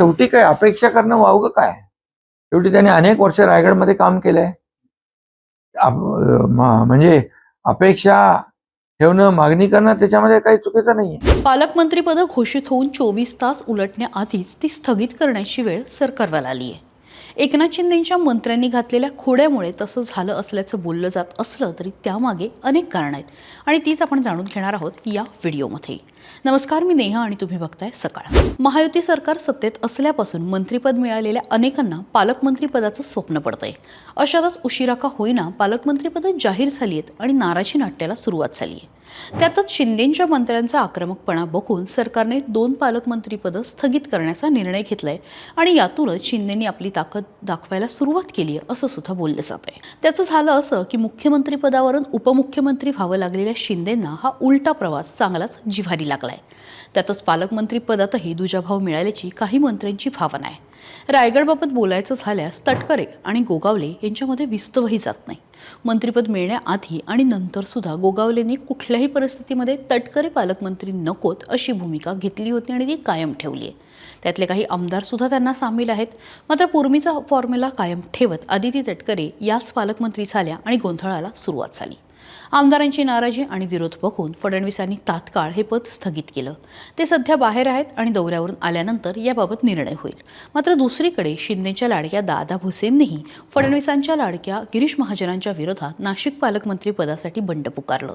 शेवटी काय अपेक्षा करणं वावगं काय? शेवटी त्यांनी अनेक वर्ष रायगडमध्ये काम केलंय. म- म्हणजे अपेक्षा ठेवणं मागणी करणं त्याच्यामध्ये काही चुकीचं नाहीये. पालकमंत्रीपद घोषित होऊन चोवीस तास उलटण्याआधीच ती स्थगित करण्याची वेळ सरकारवर आली आहे एकनाथ शिंदेंच्या मंत्र्यांनी घातलेल्या खोड्यामुळे तसं झालं असल्याचं बोललं जात असलं तरी त्यामागे अनेक कारणं आहेत. आणि तीच आपण जाणून घेणार आहोत या व्हिडिओमध्ये. नमस्कार मी नेहा आणि तुम्ही बघताय सकाळ. महायुती सरकार सत्तेत असल्यापासून मंत्रीपद मिळालेल्या अनेकांना पालकमंत्रीपदाचं स्वप्न पडतंय. अशातच उशिरा का होईना पालकमंत्रीपदं जाहीर झाली आहेत आणि नाराजी नाट्याला सुरुवात झाली आहे त्यातच शिंदेंच्या मंत्र्यांचा आक्रमकपणा बघून सरकारने दोन पालकमंत्रीपदं स्थगित करण्याचा निर्णय घेतलाय आणि यातूनच शिंदेंनी आपली ताकद दाखवायला सुरुवात केली आहे असं सुद्धा बोललं जात आहे. त्याचं झालं असं की मुख्यमंत्रीपदावरून उपमुख्यमंत्री व्हावं लागलेल्या शिंदेंना हा उलटा प्रवास चांगलाच जिव्हारी लागलाय. त्यातच पालकमंत्रीपदातही दुजाभाव मिळाल्याची काही मंत्र्यांची भावना आहे. रायगडबाबत बोलायचं झाल्यास तटकरे आणि गोगावले यांच्यामध्ये विस्तवही जात नाही. मंत्रीपद मिळण्याआधी आणि नंतरसुद्धा गोगावलेंनी कुठल्याही परिस्थितीमध्ये तटकरे पालकमंत्री नकोत अशी भूमिका घेतली होती आणि ती कायम ठेवली आहे. त्यातले काही आमदारसुद्धा त्यांना सामील आहेत. मात्र पूर्वीचा फॉर्म्युला कायम ठेवत आदिती तटकरे याच पालकमंत्री झाल्या आणि गोंधळाला सुरुवात झाली. आमदारांची नाराजी आणि विरोध बघून फडणवीसांनी तात्काळ हे पद स्थगित केलं. ते सध्या बाहेर आहेत आणि दौऱ्यावरून आल्यानंतर याबाबत निर्णय होईल. मात्र दुसरीकडे शिंदेच्या लाडक्या दादा भुसेंनीही फडणवीसांच्या लाडक्या गिरीश महाजनांच्या विरोधात नाशिक पालकमंत्री पदासाठी बंड पुकारलं.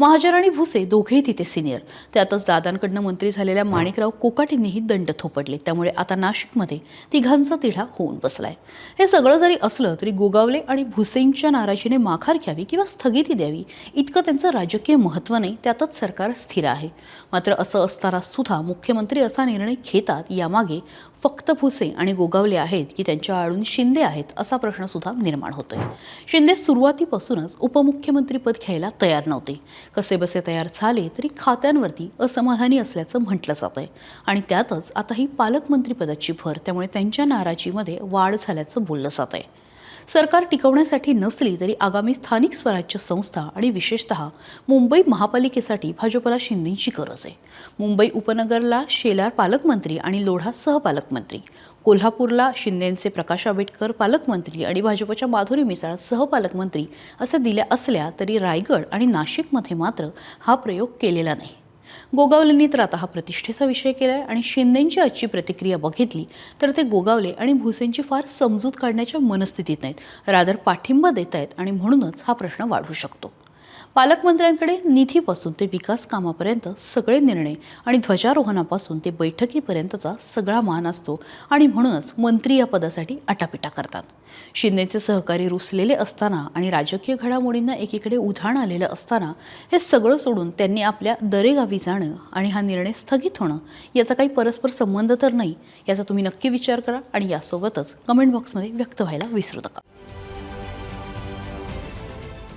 महाजन आणि भुसे दोघेही तिथे सिनियर त्यातच दादांकडनं मंत्री झालेल्या माणिकराव कोकाटींनीही दंड थोपडले त्यामुळे आता नाशिकमध्ये तिघांचा तिढा होऊन बसलाय. हे सगळं जरी असलं तरी गोगावले आणि भुसेंच्या नाराजीने माघार घ्यावी किंवा स्थगिती द्यावी. इतकं त्यांचं राजकीय महत्त्व नाही त्यातच सरकार स्थिर आहे. मात्र असं असताना सुद्धा मुख्यमंत्री असा निर्णय घेतात यामागे फक्त भुसे आणि गोगावले आहेत की त्यांच्या आडून शिंदे आहेत असा प्रश्न सुद्धा निर्माण होतोय. शिंदे सुरुवातीपासूनच उपमुख्यमंत्रीपद घ्यायला तयार नव्हते. कसे बसे तयार झाले तरी खात्यांवरती असमाधानी असल्याचं म्हटलं जातंय. आणि त्यातच आता ही पालकमंत्रीपदाची भर त्यामुळे त्यांच्या नाराजीमध्ये वाढ झाल्याचं बोललं जात आहे सरकार टिकवण्यासाठी नसली तरी आगामी स्थानिक स्वराज्य संस्था आणि विशेषतः मुंबई महापालिकेसाठी भाजपला शिंदेची गरज आहे. मुंबई उपनगरला शेलार पालकमंत्री आणि लोढा सहपालकमंत्री कोल्हापूरला शिंदेंचे प्रकाश आंबेडकर पालकमंत्री आणि भाजपच्या माधुरी मिसाळ सहपालकमंत्री असे दिल्या असल्या तरी रायगड आणि नाशिकमध्ये मात्र हा प्रयोग केलेला नाही. गोगावलेंनी तर आता हा प्रतिष्ठेचा विषय केला आहे आणि शिंदेंची आजची प्रतिक्रिया बघितली तर ते गोगावले आणि भुसेंची फार समजूत काढण्याच्या मनस्थितीत नाहीत. रादर पाठिंबा देत आहेत आणि म्हणूनच हा प्रश्न वाढू शकतो. पालकमंत्र्यांकडे निधीपासून ते विकास कामापर्यंत सगळे निर्णय आणि ध्वजारोहणापासून ते बैठकीपर्यंतचा सगळा मान असतो आणि म्हणूनच मंत्री या पदासाठी आटापिटा करतात. शिंदेचे सहकारी रुसलेले असताना आणि राजकीय घडामोडींना एकीकडे उधाण आलेलं असताना हे सगळं सोडून त्यांनी आपल्या दरेगावी जाणं आणि हा निर्णय स्थगित होणं याचा काही परस्पर संबंध तर नाही याचा तुम्ही नक्की विचार करा आणि यासोबतच कमेंट बॉक्समध्ये व्यक्त व्हायला विसरू नका.